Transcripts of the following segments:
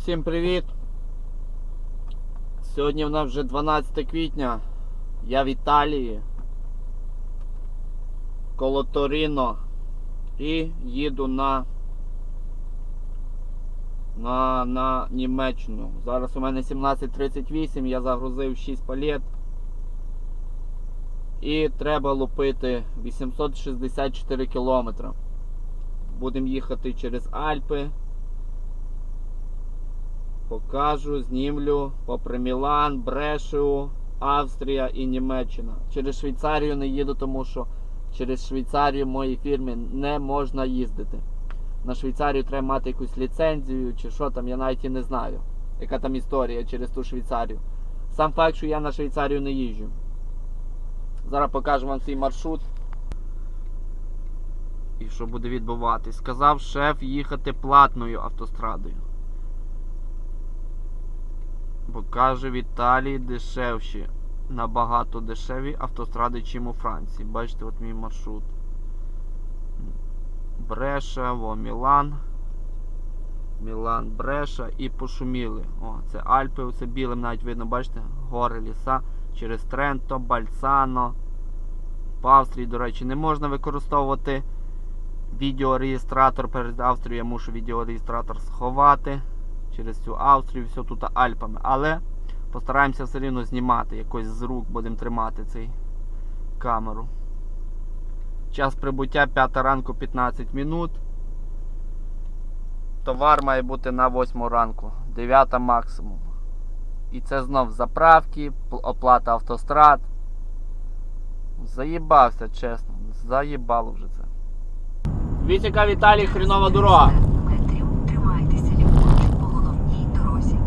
Всім привіт! Сьогодні в нас вже 12 квітня. Я в Італії. Коло Торіно. І їду на, на, на Німеччину. Зараз у мене 17.38, я загрузив 6 палет. І треба лупити 864 кілометри. Будемо їхати через Альпи. Покажу, знімлю попри Мілан, Брешеу, Австрія і Німеччина. Через Швейцарію не їду, тому що через Швейцарію моїй фірмі не можна їздити. На Швейцарію треба мати якусь ліцензію чи що там, я навіть і не знаю. Яка там історія через ту Швейцарію. Сам факт, що я на Швейцарію не їжджу. Зараз покажу вам свій маршрут. І що буде відбуватись. Сказав шеф їхати платною автострадою. Бо каже, в Італії дешевші, набагато дешеві автостради, чим у Франції. Бачите, от мій маршрут. Бреша, во Мілан. Мілан, Бреша і пошуміли. О, це Альпи, оце білим навіть видно, бачите, гори, ліса. Через Тренто, Бальцано. По Австрії, до речі, не можна використовувати відеореєстратор перед Австрією. Я мушу відеореєстратор сховати через цю Австрію, все тут Альпами. Але постараємося все рівно знімати. Якось з рук будемо тримати цей камеру. Час прибуття 5 ранку 15 минут. Товар має бути на 8 ранку, 9 максимум. І це знов заправки, оплата автострад. Заїбався, чесно. Заїбало вже це. Вітіка Віталій, хрінова дорога. метрів тримайтеся ліворуч по головній дорозі.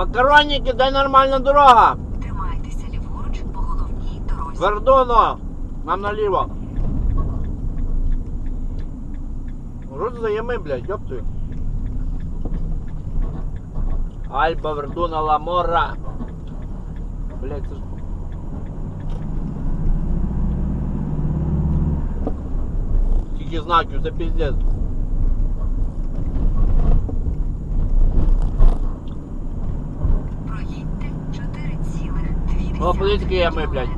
Макароніки, де нормальна дорога? Тримайтеся ліворуч по головній дорозі. Вердуно! Нам наліво. Рот заями, блядь, ёптую. Альба, Вердуна, Ламора. Блядь, це ж... Тільки знаків, це піздець. 4,2 О, політики ями, блядь.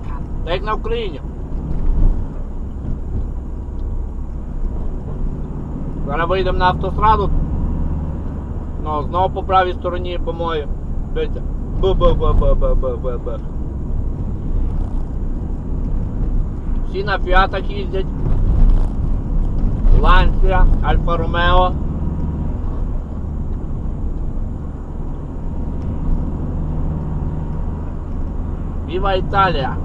Та як на Україні. Зараз вийдемо на автостраду. Ну, знову по правій стороні по моїй. Дивіться. Бу-бу-бу-бу-бу-бу-бу. Всі на фіатах їздять. Ланція, Альфа Ромео. Віва Італія!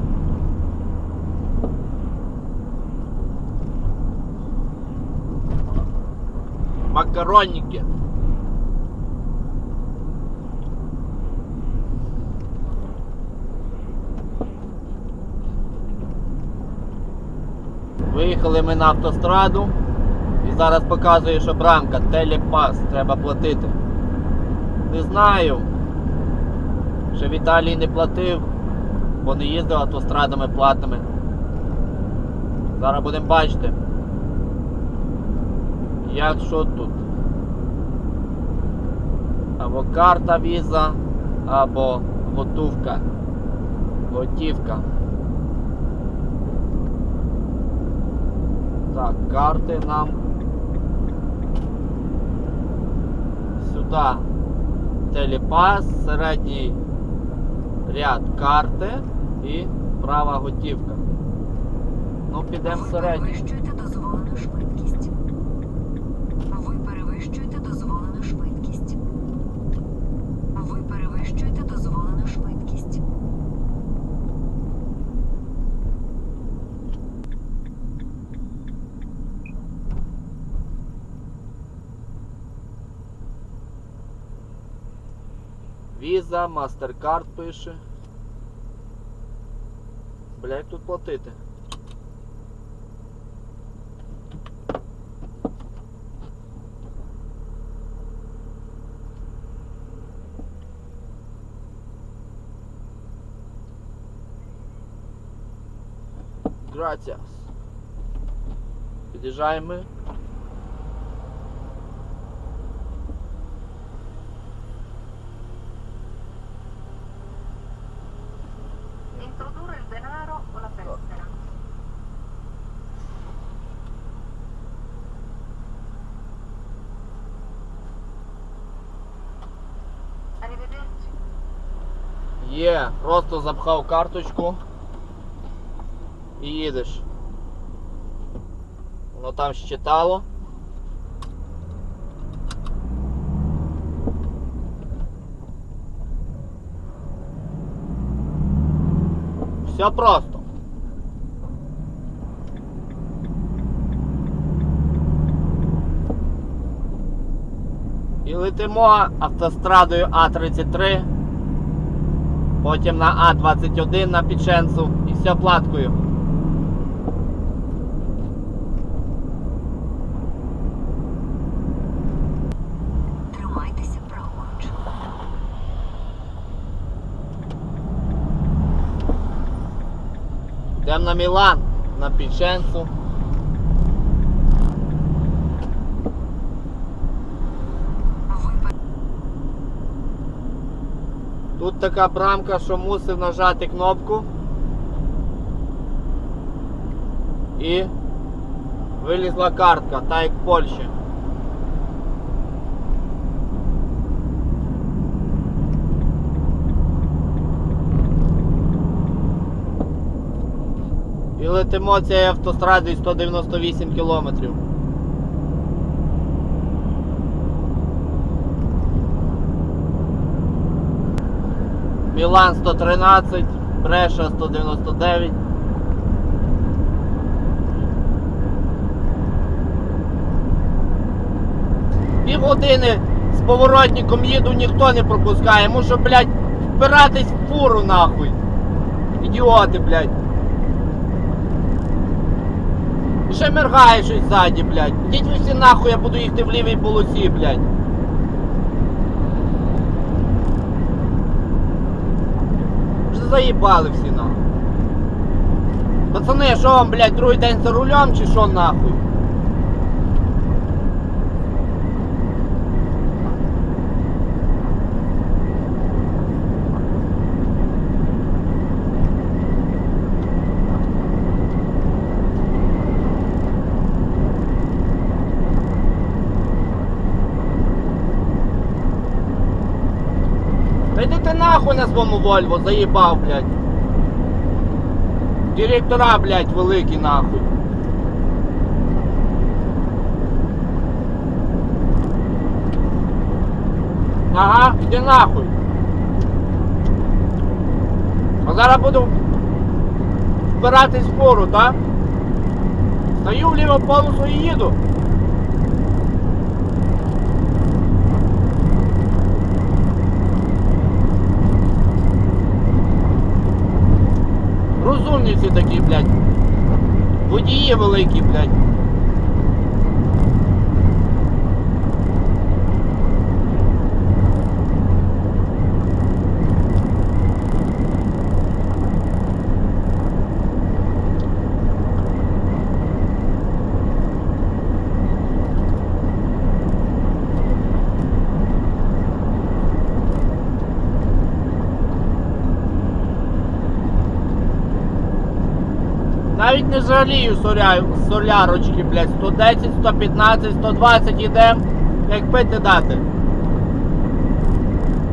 Макаронники. Виїхали ми на автостраду і зараз показує, що брамка, телепас, треба платити. Не знаю. Ще в Італії не платив, бо не їздив автострадами платними. Зараз будемо бачити. Як що тут? Або карта віза, або готовка. Готівка. Так, карти нам сюди. Телепас, середній ряд карти і права готівка. Ну, підемо Ви середній. перевищуєте дозволену швидкість. Ви перевищуєте дозволену швидкість. Ви перевищуєте дозволену швидкість. Віза, MasterCard пише. Бля, як тут платити? Gracias. Під'їжджаємо ми. Є, просто запхав карточку і їдеш. Воно там щитало. Все просто. І летимо автострадою А33, потім на А21 на Піченцу і все платкою. Тримайтеся праворуч. Йдемо на Мілан, на Піченцу. Така брамка, що мусив нажати кнопку. І вилізла картка, та як в Польщі. І летимо цією автострадою 198 кілометрів. Мілан 113, Бреша 199. Півгодини з поворотником їду, ніхто не пропускає. Мушу, блядь, впиратись в фуру нахуй. Ідіоти, блядь. І ще мергає щось ззаді, блядь. Ідіть ви всі нахуй, я буду їхати в лівій полосі, блядь. Вже заїбали всі нахуй. Пацани, що вам, блядь, другий день за рулем чи що нахуй? Та нахуй на своєму Вольво, заїбав, блядь. Директора, блядь, великі нахуй. Ага, іди нахуй. А зараз буду вбиратись в пору, так? Стою в ліву полосу і їду. Розумниці такі, блядь. Водії великі, блядь. Навіть не жалію соля... солярочки, блядь. 110, 115, 120 ідем, як пити дати.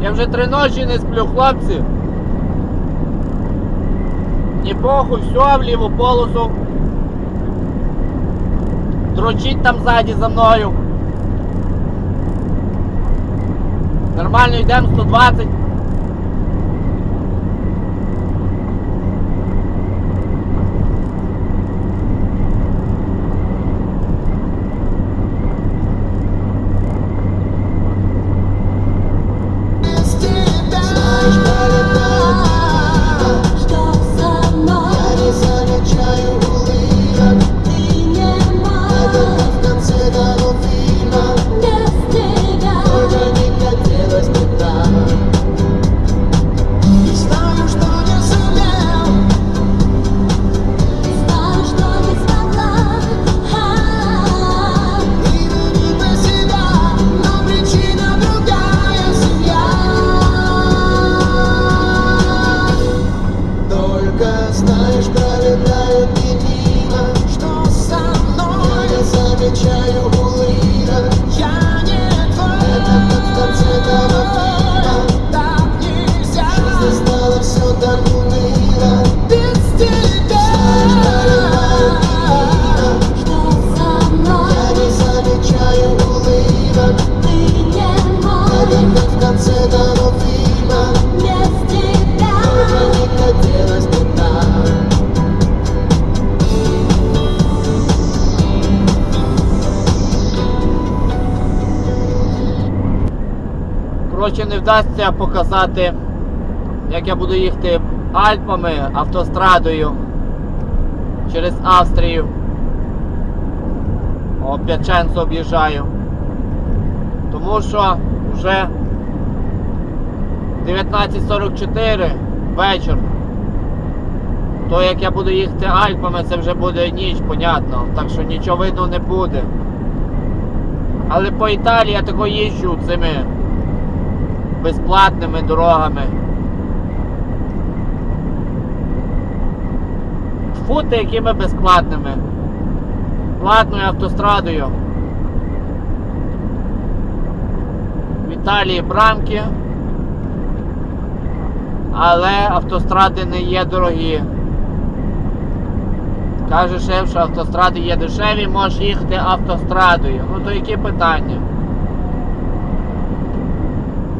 Я вже три ночі не сплю, хлопці. Ні похуй, все в ліву полосу. Дрочить там ззаді за мною. Нормально йдемо 120. Коротше, не вдасться показати, як я буду їхати Альпами, автострадою через Австрію. О, П'яченцо об'їжджаю. Тому що вже 19.44 вечір. То як я буду їхати Альпами, це вже буде ніч, понятно. Так що нічого видно не буде. Але по Італії я тако їжджу цими безплатними дорогами. Фути якими безплатними. Платною автострадою. В Італії брамки. Але автостради не є дорогі. Каже шеф, що автостради є дешеві, можеш їхати автострадою. Ну то які питання?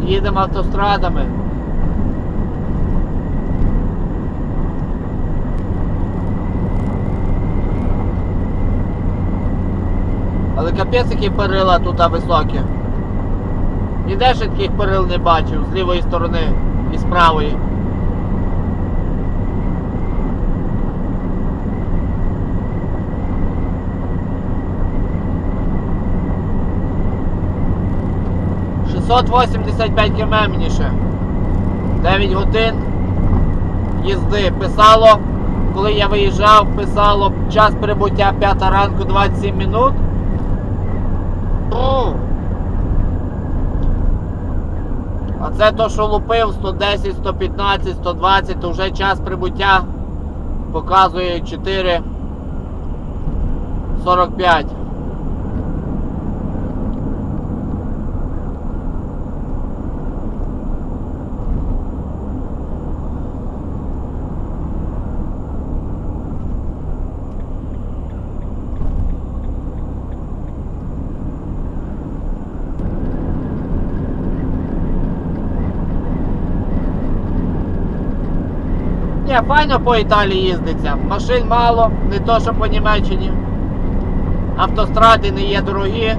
Їдемо автострадами. Але капець які перила тут високі. Ніде ще таких перил не бачив з лівої сторони і з правої. Шістсот вісімдесят п'ять км мені ще. 9 годин їзди. Писало, коли я виїжджав, писало час прибуття 5 ранку 27 минут. А це то, що лупив 110, 115, 120, то вже час прибуття показує 4 Ні, файно по Італії їздиться. Машин мало, не то, що по Німеччині. Автостради не є дорогі.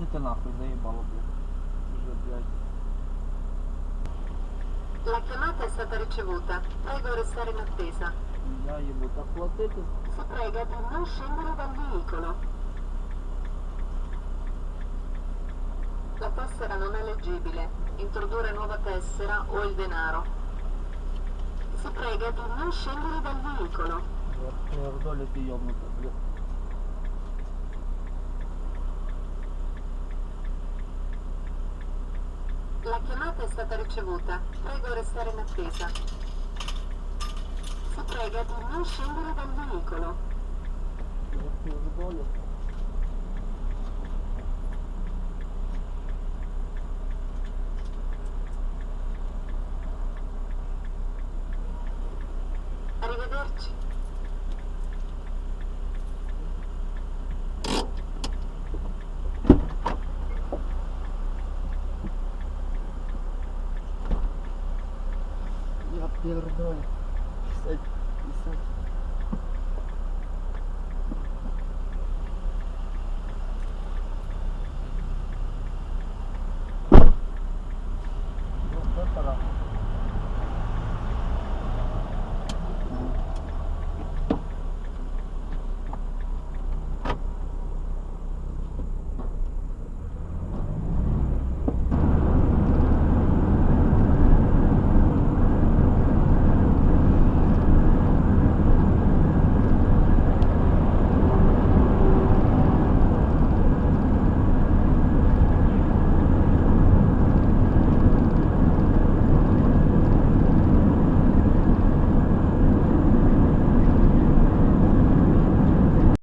Та йдете нахуй, заїбало, блядь. Вже, блядь. La chiamata è stata ricevuta. Prego restare in attesa. Я їбу так платити. Si prega di non scendere dal veicolo. La tessera non è leggibile. Introdurre nuova tessera o il denaro. Si prega di non scendere dal veicolo. Я в долі ти йобнута, блядь. Chiamata è stata ricevuta. Prego restare in attesa. Si prega di non scendere dal veicolo. Я пердолю.